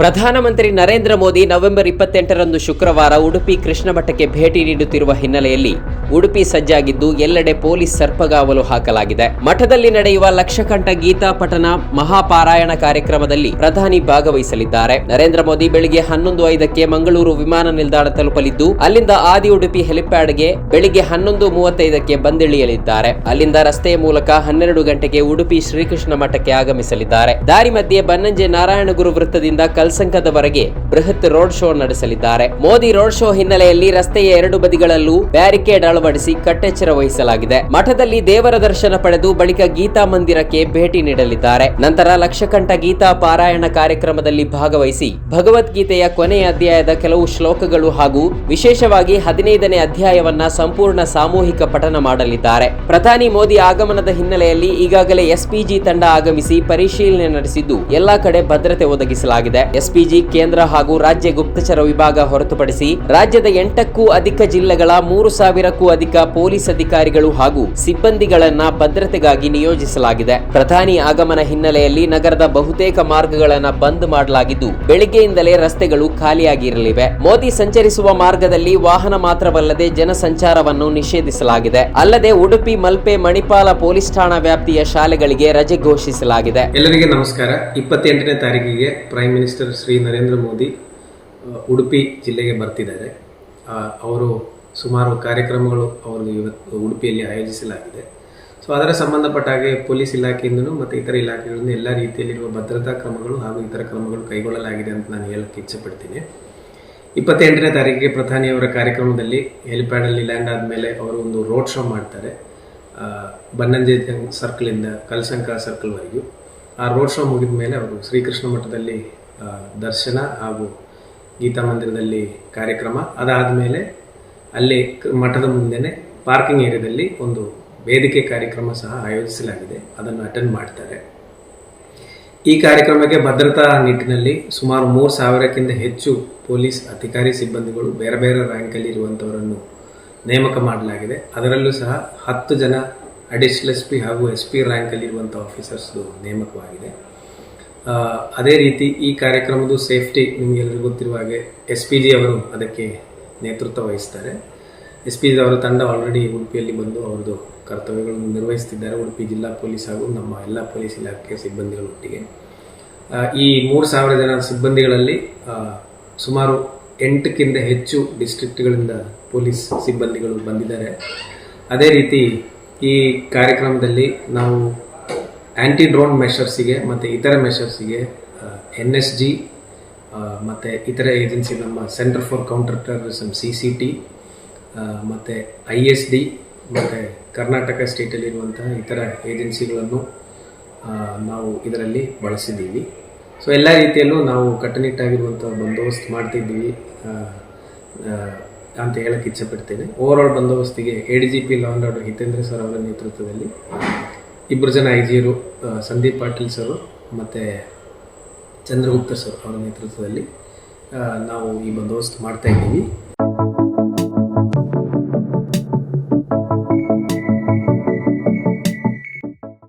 ಪ್ರಧಾನಮಂತ್ರಿ ನರೇಂದ್ರ ಮೋದಿ ನವೆಂಬರ್ ಇಪ್ಪತ್ತೆಂಟರಂದು ಶುಕ್ರವಾರ ಉಡುಪಿ ಕೃಷ್ಣ ಮಠಕ್ಕೆ ಭೇಟಿ ನೀಡುತ್ತಿರುವ ಹಿನ್ನೆಲೆಯಲ್ಲಿ ಉಡುಪಿ ಸಜ್ಜಾಗಿದ್ದು ಎಲ್ಲೆಡೆ ಪೊಲೀಸ್ ಸರ್ಪಗಾವಲು ಹಾಕಲಾಗಿದೆ. ಮಠದಲ್ಲಿ ನಡೆಯುವ ಲಕ್ಷಕಂಠ ಗೀತಾ ಪಠನ ಮಹಾಪಾರಾಯಣ ಕಾರ್ಯಕ್ರಮದಲ್ಲಿ ಪ್ರಧಾನಿ ಭಾಗವಹಿಸಲಿದ್ದಾರೆ. ನರೇಂದ್ರ ಮೋದಿ ಬೆಳಿಗ್ಗೆ ಹನ್ನೊಂದು ಐದಕ್ಕೆ ಮಂಗಳೂರು ವಿಮಾನ ನಿಲ್ದಾಣ ತಲುಪಲಿದ್ದು, ಅಲ್ಲಿಂದ ಆದಿ ಉಡುಪಿ ಹೆಲಿಪ್ಯಾಡ್ಗೆ ಬೆಳಿಗ್ಗೆ ಹನ್ನೊಂದು ಮೂವತ್ತೈದಕ್ಕೆ ಬಂದಿಳಿಯಲಿದ್ದಾರೆ. ಅಲ್ಲಿಂದ ರಸ್ತೆಯ ಮೂಲಕ ಹನ್ನೆರಡು ಗಂಟೆಗೆ ಉಡುಪಿ ಶ್ರೀಕೃಷ್ಣ ಮಠಕ್ಕೆ ಆಗಮಿಸಲಿದ್ದಾರೆ. ದಾರಿ ಮಧ್ಯೆ ಬನ್ನಂಜೆ ನಾರಾಯಣ ಗುರು ವೃತ್ತದಿಂದ ಕಲ್ಸಂಕದವರೆಗೆ ಬೃಹತ್ ರೋಡ್ ಶೋ ನಡೆಸಲಿದ್ದಾರೆ. ಮೋದಿ ರೋಡ್ ಶೋ ಹಿನ್ನೆಲೆಯಲ್ಲಿ ರಸ್ತೆಯ ಎರಡು ಬದಿಗಳಲ್ಲೂ ಬ್ಯಾರಿಕೇಡ್ ಅಳವಡಿಸಿ ಕಟ್ಟೆಚ್ಚರ ವಹಿಸಲಾಗಿದೆ. ಮಠದಲ್ಲಿ ದೇವರ ದರ್ಶನ ಪಡೆದು ಬಳಿಕ ಗೀತಾ ಮಂದಿರಕ್ಕೆ ಭೇಟಿ ನೀಡಲಿದ್ದಾರೆ. ನಂತರ ಲಕ್ಷಕಂಠ ಗೀತಾ ಪಾರಾಯಣ ಕಾರ್ಯಕ್ರಮದಲ್ಲಿ ಭಾಗವಹಿಸಿ ಭಗವದ್ಗೀತೆಯ ಕೊನೆಯ ಅಧ್ಯಾಯದ ಕೆಲವು ಶ್ಲೋಕಗಳು ಹಾಗೂ ವಿಶೇಷವಾಗಿ ಹದಿನೈದನೇ ಅಧ್ಯಾಯವನ್ನ ಸಂಪೂರ್ಣ ಸಾಮೂಹಿಕ ಪಠನ ಮಾಡಲಿದ್ದಾರೆ. ಪ್ರಧಾನಿ ಮೋದಿ ಆಗಮನದ ಹಿನ್ನೆಲೆಯಲ್ಲಿ ಈಗಾಗಲೇ ಎಸ್ಪಿಜಿ ತಂಡ ಆಗಮಿಸಿ ಪರಿಶೀಲನೆ ನಡೆಸಿದ್ದು ಎಲ್ಲಾ ಕಡೆ ಭದ್ರತೆ ಒದಗಿಸಲಾಗಿದೆ. ಎಸ್ಪಿಜಿ ಕೇಂದ್ರ ಹಾಗೂ ರಾಜ್ಯ ಗುಪ್ತಚರ ವಿಭಾಗ ಹೊರತುಪಡಿಸಿ ರಾಜ್ಯದ ಎಂಟಕ್ಕೂ ಅಧಿಕ ಜಿಲ್ಲೆಗಳ ಮೂರು ಸಾವಿರಕ್ಕೂ ಅಧಿಕ ಪೊಲೀಸ್ ಅಧಿಕಾರಿಗಳು ಹಾಗೂ ಸಿಬ್ಬಂದಿಗಳನ್ನ ಭದ್ರತೆಗಾಗಿ ನಿಯೋಜಿಸಲಾಗಿದೆ. ಪ್ರಧಾನಿ ಆಗಮನ ಹಿನ್ನೆಲೆಯಲ್ಲಿ ನಗರದ ಬಹುತೇಕ ಮಾರ್ಗಗಳನ್ನು ಬಂದ್ ಮಾಡಲಾಗಿದ್ದು, ಬೆಳಿಗ್ಗೆಯಿಂದಲೇ ರಸ್ತೆಗಳು ಖಾಲಿಯಾಗಿರಲಿವೆ. ಮೋದಿ ಸಂಚರಿಸುವ ಮಾರ್ಗದಲ್ಲಿ ವಾಹನ ಮಾತ್ರವಲ್ಲದೆ ಜನಸಂಚಾರವನ್ನು ನಿಷೇಧಿಸಲಾಗಿದೆ. ಅಲ್ಲದೆ ಉಡುಪಿ, ಮಲ್ಪೆ, ಮಣಿಪಾಲ ಪೊಲೀಸ್ ಠಾಣಾ ವ್ಯಾಪ್ತಿಯ ಶಾಲೆಗಳಿಗೆ ರಜೆ ಘೋಷಿಸಲಾಗಿದೆ. ಎಲ್ಲರಿಗೆ ನಮಸ್ಕಾರ. ಇಪ್ಪತ್ತೆಂಟನೇ ತಾರೀಕಿಗೆ ಪ್ರೈಮ್ ಮಿನಿಸ್ಟರ್ ಶ್ರೀ ನರೇಂದ್ರ ಮೋದಿ ಉಡುಪಿ ಜಿಲ್ಲೆಗೆ ಬರ್ತಿದ್ದಾರೆ. ಅವರು ಸುಮಾರು ಕಾರ್ಯಕ್ರಮಗಳು ಅವರು ಇವತ್ತು ಉಡುಪಿಯಲ್ಲಿ ಆಯೋಜಿಸಲಾಗಿದೆ. ಸೊ ಅದರ ಸಂಬಂಧಪಟ್ಟ ಹಾಗೆ ಪೊಲೀಸ್ ಇಲಾಖೆಯಿಂದನು ಮತ್ತು ಇತರ ಇಲಾಖೆಗಳಿಂದ ಎಲ್ಲ ರೀತಿಯಲ್ಲಿರುವ ಭದ್ರತಾ ಕ್ರಮಗಳು ಹಾಗೂ ಇತರ ಕ್ರಮಗಳು ಕೈಗೊಳ್ಳಲಾಗಿದೆ ಅಂತ ನಾನು ಹೇಳಕ್ಕೆ ಇಚ್ಛೆಪಡ್ತೀನಿ. ಇಪ್ಪತ್ತೆಂಟನೇ ತಾರೀಕಿಗೆ ಪ್ರಧಾನಿಯವರ ಕಾರ್ಯಕ್ರಮದಲ್ಲಿ ಹೆಲಿಪ್ಯಾಡಲ್ಲಿ ಲ್ಯಾಂಡ್ ಆದಮೇಲೆ ಅವರು ಒಂದು ರೋಡ್ ಶೋ ಮಾಡ್ತಾರೆ. ಬನ್ನಂಜೆ ಸರ್ಕಲಿಂದ ಕಲ್ಸಂಕ ಸರ್ಕಲ್ವರೆಗೂ ಆ ರೋಡ್ ಶೋ ಮುಗಿದ ಮೇಲೆ ಅವರು ಶ್ರೀಕೃಷ್ಣ ಮಠದಲ್ಲಿ ದರ್ಶನ ಹಾಗೂ ಗೀತಾ ಮಂದಿರದಲ್ಲಿ ಕಾರ್ಯಕ್ರಮ. ಅದಾದ ಮೇಲೆ ಅಲ್ಲಿ ಮಠದ ಮುಂದೆನೆ ಪಾರ್ಕಿಂಗ್ ಏರಿಯಾದಲ್ಲಿ ಒಂದು ವೇದಿಕೆ ಕಾರ್ಯಕ್ರಮ ಸಹ ಆಯೋಜಿಸಲಾಗಿದೆ. ಅದನ್ನು ಅಟೆಂಡ್ ಮಾಡ್ತಾರೆ. ಈ ಕಾರ್ಯಕ್ರಮಕ್ಕೆ ಭದ್ರತಾ ನಿಟ್ಟಿನಲ್ಲಿ ಸುಮಾರು ಮೂರು ಸಾವಿರಕ್ಕಿಂತ ಹೆಚ್ಚು ಪೊಲೀಸ್ ಅಧಿಕಾರಿ ಸಿಬ್ಬಂದಿಗಳು ಬೇರೆ ಬೇರೆ ರ್ಯಾಂಕಲ್ಲಿ ಇರುವಂಥವರನ್ನು ನೇಮಕ ಮಾಡಲಾಗಿದೆ. ಅದರಲ್ಲೂ ಸಹ ಹತ್ತು ಜನ ಅಡಿಷನಲ್ ಎಸ್ ಪಿ ಹಾಗೂ ಎಸ್ ಪಿ ಇರುವಂಥ ಆಫೀಸರ್ಸ್ದು ನೇಮಕವಾಗಿದೆ. ಅದೇ ರೀತಿ ಈ ಕಾರ್ಯಕ್ರಮದ ಸೇಫ್ಟಿ ನಿಮಗೆಲ್ಲರಿಗೂ ಗೊತ್ತಿರುವ ಹಾಗೆ ಎಸ್ ಪಿ ಜಿ ಅವರು ಅದಕ್ಕೆ ನೇತೃತ್ವ ವಹಿಸ್ತಾರೆ. ಎಸ್ ಪಿ ಜಿ ಅವರ ತಂಡ ಆಲ್ರೆಡಿ ಉಡುಪಿಯಲ್ಲಿ ಬಂದು ಅವ್ರದ್ದು ಕರ್ತವ್ಯಗಳನ್ನು ನಿರ್ವಹಿಸ್ತಿದ್ದಾರೆ. ಉಡುಪಿ ಜಿಲ್ಲಾ ಪೊಲೀಸ್ ಹಾಗೂ ನಮ್ಮ ಎಲ್ಲ ಪೊಲೀಸ್ ಇಲಾಖೆ ಸಿಬ್ಬಂದಿಗಳೊಟ್ಟಿಗೆ. ಈ ಮೂರು ಸಾವಿರ ಜನ ಸಿಬ್ಬಂದಿಗಳಲ್ಲಿ ಸುಮಾರು ಎಂಟಕ್ಕಿಂತ ಹೆಚ್ಚು ಡಿಸ್ಟ್ರಿಕ್ಟ್ಗಳಿಂದ ಪೊಲೀಸ್ ಸಿಬ್ಬಂದಿಗಳು ಬಂದಿದ್ದಾರೆ. ಅದೇ ರೀತಿ ಈ ಕಾರ್ಯಕ್ರಮದಲ್ಲಿ ನಾವು ಆ್ಯಂಟಿ ಡ್ರೋನ್ ಮೆಷರ್ಸಿಗೆ ಮತ್ತು ಇತರ ಮೆಷರ್ಸಿಗೆ ಎನ್ ಎಸ್ ಜಿ ಮತ್ತು ಇತರ ಏಜೆನ್ಸಿ ನಮ್ಮ centre for counter terrorism C C T ಮತ್ತು ಐ ಎಸ್ ಡಿ ಮತ್ತು ಕರ್ನಾಟಕ ಸ್ಟೇಟಲ್ಲಿರುವಂತಹ ಇತರ ಏಜೆನ್ಸಿಗಳನ್ನು ನಾವು ಇದರಲ್ಲಿ ಬಳಸಿದ್ದೀವಿ. ಸೊ ಎಲ್ಲ ರೀತಿಯಲ್ಲೂ ನಾವು ಕಟ್ಟುನಿಟ್ಟಾಗಿರುವಂಥ ಬಂದೋಬಸ್ತ್ ಮಾಡ್ತಿದ್ದೀವಿ ಅಂತ ಹೇಳಕ್ಕೆ ಇಚ್ಛೆಪಡ್ತೇನೆ over all ಬಂದೋಬಸ್ತಿಗೆ A D G P law and order Hitendra sir ಅವರ ನೇತೃತ್ವದಲ್ಲಿ ಇಬ್ಬರು ಜನ ಐ ಜಿಯರು ಸಂದೀಪ್ ಪಾಟೀಲ್ ಸರ್ ಮತ್ತು ಚಂದ್ರಗುಪ್ತ ಸರ್ ಅವರ ನೇತೃತ್ವದಲ್ಲಿ ನಾವು ಈ ಬಂದೋಬಸ್ತ್ ಮಾಡ್ತಾ ಇದ್ದೀವಿ.